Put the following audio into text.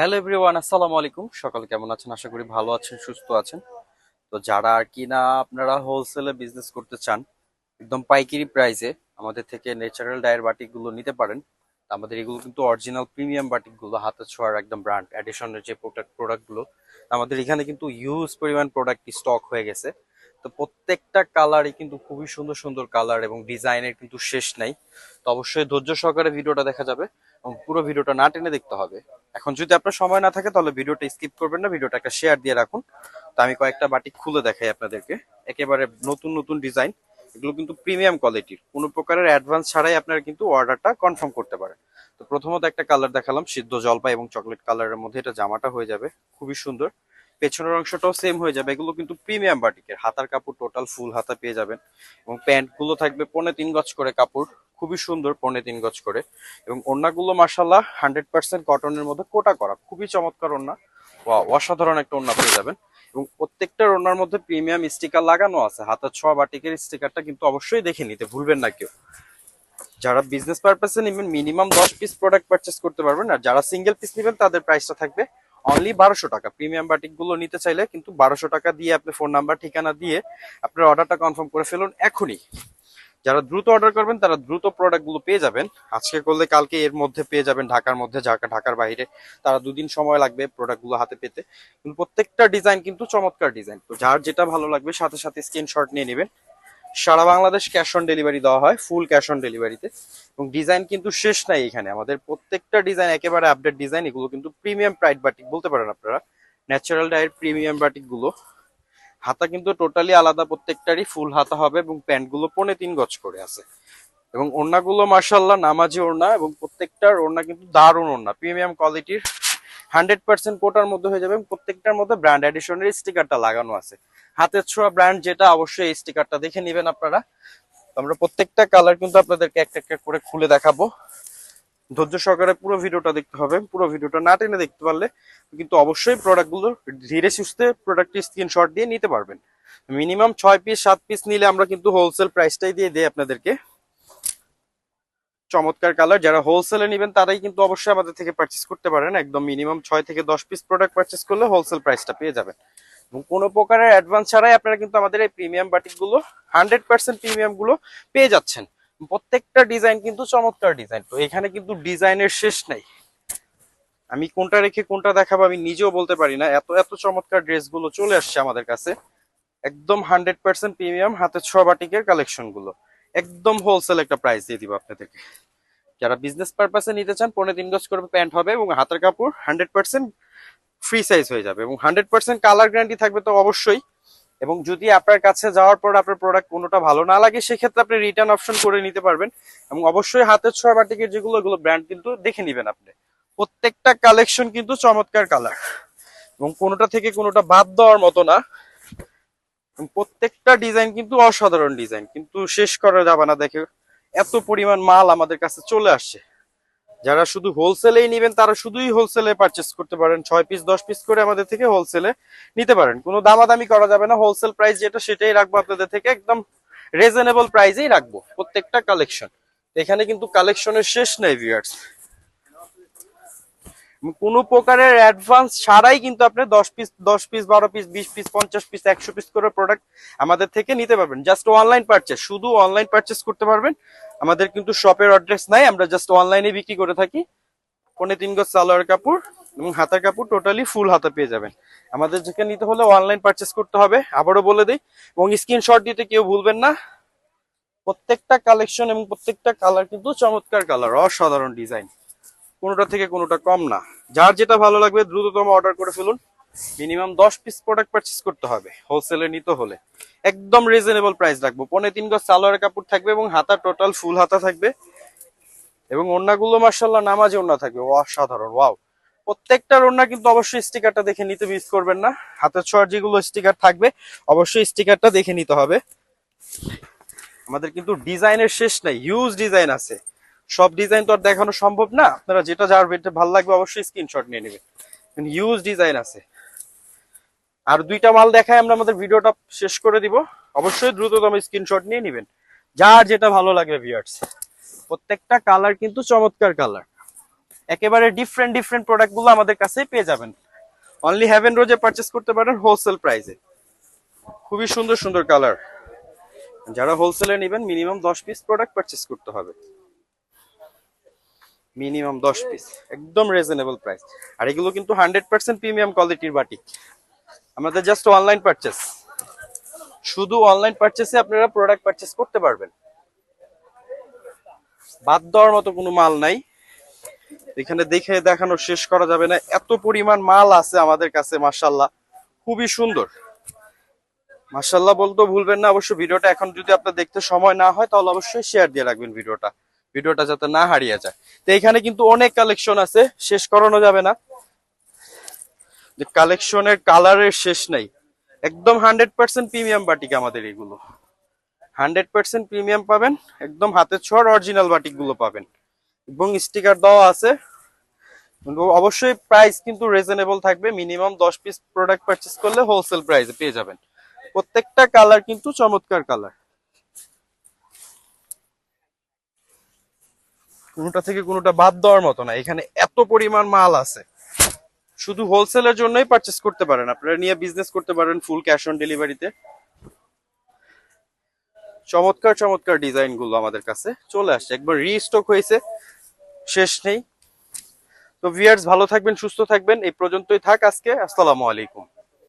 Hello everyone আসসালামু আলাইকুম। সকালে কেমন আছেন? আশা করি ভালো আছেন, সুস্থ আছেন। তো যারা আর কি না আপনারা হোলসেলে বিজনেস করতে চান, একদম পাইকারি প্রাইসে আমাদের থেকে ন্যাচারাল ডায়ের বাটিকগুলো নিতে পারেন। আমাদের এগুলো কিন্তু অরিজিনাল প্রিমিয়াম বাটিকগুলো হাতে ছোঁয়ার একদম ব্র্যান্ড অ্যাডিশনের যে প্রোডাক্ট প্রোডাক্টগুলো আমাদের এখানে কিন্তু ইউজ পরিমাণ প্রোডাক্ট স্টক হয়ে গেছে। তো প্রত্যেকটা কালারই কিন্তু খুবই সুন্দর সুন্দর কালার এবং ডিজাইনের কিন্তু শেষ নাই। তো অবশ্যই ধৈর্য সহকারে ভিডিওটা দেখা যাবে এবং পুরো ভিডিওটা না টেনে দেখতে হবে। এখন যদি আপনার সময় না থাকে, তাহলে ভিডিওটা স্কিপ করবেন না ভিডিওটা একটা শেয়ার দিয়ে রাখুন। তো আমি কয়েকটা বাটিক খুলে দেখাই আপনাদেরকে। একেবারে নতুন নতুন ডিজাইন এগুলো কিন্তু প্রিমিয়াম কোয়ালিটির কোনো প্রকারের অ্যাডভান্স ছাড়াই আপনারা কিন্তু অর্ডারটা কনফার্ম করতে পারেন। তো প্রথমত একটা কালার দেখালাম, সিদ্ধ জলপাই এবং চকলেট কালারের মধ্যে। এটা জামাটা হয়ে যাবে, খুবই সুন্দর। পেছনের অংশটাও সেম হয়ে যাবে। এগুলো কিন্তু প্রিমিয়াম বাটিকের হাতার কাপড় টোটাল ফুল হাতা পেয়ে যাবেন। এবং প্যান্টগুলো থাকবে পৌনে তিন গজ করে কাপড়। খুবই সুন্দর পৌনে তিন গজ করে। এবং ওড়নাগুলো মাসাল্লাহ হান্ড্রেড পার্সেন্ট কটনের মধ্যে কোটা করা। খুবই চমৎকার ওয়াও, অসাধারণ একটা ওড়না পেয়ে যাবেন। এবং প্রত্যেকটা ওড়নার মধ্যে প্রিমিয়াম স্টিকার লাগানো আছে। হাতের ছোঁয়া বাটিকের স্টিকারটা কিন্তু অবশ্যই দেখে নিতে ভুলবেন না কেউ। যারা বিজনেস পারপাসে নেবেন মিনিমাম দশ পিস প্রোডাক্ট পারচেস করতে পারবেন। আর যারা সিঙ্গেল পিস নেবেন, তাদের প্রাইসটা থাকবে অনলি বারোশো টাকা। প্রিমিয়াম বাটিকগুলো নিতে চাইলে কিন্তু বারোশো টাকা দিয়ে আপনি ফোন নাম্বার ঠিকানা দিয়ে আপনার অর্ডারটা কনফার্ম করে ফেলুন এখনই। যারা দ্রুত অর্ডার করবেন, তারা দ্রুত প্রোডাক্টগুলো পেয়ে যাবেন। আজকে করলে কালকে এর মধ্যে পেয়ে যাবেন, ঢাকার মধ্যে, ঢাকা, ঢাকার বাইরে। তারা দুদিন সময় লাগবে প্রোডাক্টগুলো হাতে পেতে। কিন্তু প্রত্যেকটা ডিজাইন কিন্তু চমৎকার ডিজাইন তো যার যেটা ভালো লাগবে, সাথে সাথে স্ক্রিনশট নিয়ে নেবেন। সারা বাংলাদেশ ক্যাশ অন ডেলিভারি দেওয়া হয় ফুল ক্যাশ অন ডেলিভারিতে এবং ডিজাইন কিন্তু শেষ নাই এখানে। আমাদের প্রত্যেকটা ডিজাইন একেবারে আপডেট ডিজাইন এগুলো কিন্তু প্রিমিয়াম প্রাইড বাটিক বলতে পারেন আপনারা। ন্যাচারাল ডায়ের প্রিমিয়াম বাটিকগুলো। হাতা কিন্তু টোটালি আলাদা, প্রত্যেকটারই ফুল হাতা হবে এবং প্যান্টগুলো পনে তিন গজ করে আছে। এবং ওড়নাগুলো মার্শাল্লাহ নামাজি ওড়না এবং প্রত্যেকটার ওড়না কিন্তু দারুণ ওড়না। প্রিমিয়াম কোয়ালিটির হান্ড্রেড পার্সেন্ট কোটার মধ্যে হয়ে যাবে এবং প্রত্যেকটার মধ্যে ব্র্যান্ড এডিশনের স্টিকারটা লাগানো আছে। হাতের ছোঁয়া ব্র্যান্ড যেটা, অবশ্যই এই স্টিকারটা দেখে নেবেন আপনারা। আমরা প্রত্যেকটা কালার কিন্তু আপনাদেরকে একটা একটা করে খুলে দেখাবো। ধৈর্য সহকারে পুরো ভিডিওটা দেখতে হবে। পুরো ভিডিওটা না টেনে দেখতে পারলে কিন্তু অবশ্যই প্রোডাক্টগুলো ধীরে সুস্থে প্রোডাক্টের স্ক্রিনশট দিয়ে নিতে পারবেন। মিনিমাম ছয় পিস সাত পিস নিলে আমরা কিন্তু হোলসেল প্রাইসটাই দিয়ে দিই আপনাদেরকে। চমৎকার কালার যারা হোলসেলে নেবেন তারাই কিন্তু অবশ্যই আমাদের থেকে পারচেস করতে পারেন। একদম মিনিমাম ছয় থেকে দশ পিস প্রোডাক্ট পারচেস করলে হোলসেল প্রাইসটা পেয়ে যাবেন। এবং কোনো প্রকারের অ্যাডভান্স ছাড়াই আপনারা কিন্তু আমাদের এই প্রিমিয়াম বাটিকগুলো হান্ড্রেড পার্সেন্ট প্রিমিয়ামগুলো পেয়ে যাচ্ছেন। প্রত্যেকটা ডিজাইন কিন্তু চমৎকার ডিজাইন। তো এখানে কিন্তু ডিজাইনের শেষ নাই। আমি কোনটা রেখে কোনটা দেখাবো আমি নিজেও বলতে পারি না। এত এত চমৎকার ড্রেসগুলো চলে আসছে আমাদের কাছে। একদম হান্ড্রেড পার্সেন্ট প্রিমিয়াম হাতের ছ বাটিকের কালেকশনগুলো একদম হোলসেল একটা প্রাইস দিয়ে দিব আপনাদেরকে। যারা বিজনেস পারপাসে নিতে চান, পনেরো তিন গজ করে প্যান্ট হবে এবং হাতের কাপড় হান্ড্রেড পার্সেন্ট ফ্রি সাইজ হয়ে যাবে এবং হান্ড্রেড পার্সেন্ট কালার গ্যারান্টি থাকবে তো অবশ্যই। এবং যদি আপনার কাছে যাওয়ার পর আপনার প্রোডাক্ট কোনোটা ভালো না লাগে, সেক্ষেত্রে আপনি রিটার্ন অপশন করে নিতে পারবেন। এবং অবশ্যই হাতের ছোঁয়া বাটিকের যেগুলো এগুলো ব্র্যান্ড কিন্তু দেখে নেবেন আপনি। প্রত্যেকটা কালেকশন কিন্তু চমৎকার কালার এবং কোনোটা থেকে কোনোটা বাদ দেওয়ার মতো না। প্রত্যেকটা ডিজাইন কিন্তু অসাধারণ ডিজাইন কিন্তু শেষ করা যাবে না দেখে। এত পরিমাণ মাল আমাদের কাছে চলে আসছে। যারা শুধু হোলসেলেই নেবেন, তারা শুধুই হোলসেলে পারচেস করতে পারেন। ছয় পিস দশ পিস করে আমাদের থেকে হোলসেলে নিতে পারেন। কোনো দামাদামি করা যাবে না। হোলসেল প্রাইস যেটা, সেটাই রাখব আপনাদের থেকে। একদম রিজনেবল প্রাইসেই রাখব প্রত্যেকটা কালেকশন এখানে কিন্তু কালেকশনের শেষ নেই ভিউয়ার্স কোনো প্রকারের অ্যাডভান্স ছাড়াই কিন্তু আপনি দশ পিস দশ পিস বারো পিস বিশ পিস পঞ্চাশ পিস একশো পিস করে প্রোডাক্ট আমাদের থেকে নিতে পারবেন। জাস্ট অনলাইন পারচেস শুধু অনলাইন পারচেস করতে পারবেন। আমাদের কিন্তু শপের অ্যাড্রেস নাই, আমরা জাস্ট অনলাইনে বিক্রি করে থাকি। পনে তিন গজ সালোয়ার কাপড় এবং হাতার কাপড় টোটালি ফুল হাতা পেয়ে যাবেন। আমাদের যেখানে নিতে হলে অনলাইন পারচেস করতে হবে, আবারও বলে দিই। এবং স্ক্রিনশট দিতে কেউ ভুলবেন না। প্রত্যেকটা কালেকশন এবং প্রত্যেকটা কালার কিন্তু চমৎকার কালার অসাধারণ ডিজাইন কোনোটা থেকে কোনোটা কম না। যার যেটা ভালো লাগবে দ্রুততম অর্ডার করে ফেলুন। মিনিমাম দশ পিস প্রোডাক্ট পারচেস করতে হবে হোলসেলে নিতে হলে। একদম রিজনেবল প্রাইস রাখব। পনেরো তিন গজ সালোয়ার কাপড় থাকবে এবং হাতা টোটাল ফুল হাতা থাকবে। এবং ওড়নাগুলো মার্শাল্লাহ নামাজে ওড়না থাকবে। অসাধারণ ওয়াও প্রত্যেকটার ওড়না কিন্তু অবশ্যই স্টিকারটা দেখে নিতে মিস করবেন না। হাতের ছোঁয়ার যেগুলো স্টিকার থাকবে, অবশ্যই স্টিকারটা দেখে নিতে হবে। আমাদের কিন্তু ডিজাইনের শেষ নাই হিউজ ডিজাইন আছে। সব ডিজাইন তো আর দেখানো সম্ভব না। আপনারা যেটা যার ভালো লাগবে অবশ্যই স্ক্রিনশট নিয়ে নেবেন। হিউজ ডিজাইন আছে। আর দুইটা মাল দেখায় আমরা আমাদের ভিডিওটা শেষ করে দিব। অবশ্যই দ্রুততম স্ক্রিনশট নিয়ে নেবেন। যার যেটা ভালো লাগবে ভিউয়ার্স প্রত্যেকটা কালার কিন্তু চমৎকার কালার একেবারে ডিফারেন্ট ডিফারেন্ট প্রোডাক্টগুলো আমাদের কাছেই পেয়ে যাবেন। অনলি হ্যাভেন রোজে পারচেস করতে পারেন হোলসেল প্রাইসে খুবই সুন্দর সুন্দর কালার যারা হোলসেলে নেবেন মিনিমাম দশ পিস প্রোডাক্ট পারচেস করতে হবে। মিনিমাম দশ পিস একদম রিজনেবল প্রাইস আর এগুলো কিন্তু হান্ড্রেড পার্সেন্ট প্রিমিয়াম কোয়ালিটির বাটিক আমাদের জাস্ট অনলাইন পারচেস শুধু অনলাইন পারচেসে আপনারা প্রোডাক্ট পারচেস করতে পারবেন। বাদ দেওয়ার মতো কোনো মাল নাই। এখানে দেখে দেখানো শেষ করা যাবে না। এত পরিমাণ মাল আছে আমাদের কাছে মাসাল্লাহ খুবই সুন্দর। মাসাল্লাহ বলতে ভুলবেন না, অবশ্য ভিডিওটা এখন যদি আপনার দেখতে সময় না হয়, তাহলে অবশ্যই শেয়ার দিয়ে রাখবেন ভিডিওটা। ভিডিওটা যাতে না হারিয়ে যায়। তো এখানে কিন্তু অনেক কালেকশন আছে, শেষ করানো যাবে না। যে কালেকশনের কালারের শেষ নাই। একদম হান্ড্রেড পার্সেন্ট প্রিমিয়াম বাটিক আমাদের এগুলো। হান্ড্রেড পার্সেন্ট প্রিমিয়াম পাবেন, একদম হাতে ছোঁয়ার অরিজিনাল বাটিকগুলো পাবেন। এবং স্টিকার দেওয়া আছে। অবশ্যই প্রাইস কিন্তু রিজনেবল থাকবে, মিনিমাম দশ পিস প্রোডাক্ট পারচেস করলে হোলসেল প্রাইসে পেয়ে যাবেন। প্রত্যেকটা কালার কিন্তু চমৎকার কালার কোনোটা থেকে কোনোটা বাদ দেওয়ার মতো না, এখানে এত পরিমাণ মাল আছে। শুধু হোলসেলের জন্যই পারচেস করতে পারেন। আপনারা নিয়ে বিজনেস করতে পারেন ফুল ক্যাশ অন ডেলিভারিতে চমৎকার চমৎকার ডিজাইনগুলো আমাদের কাছে চলে আসছে। একবার রিস্টক হয়েছে, শেষ নেই। তো ভিয়ার্স ভালো থাকবেন, সুস্থ থাকবেন, এই পর্যন্তই থাক আজকে। আসসালামু আলাইকুম।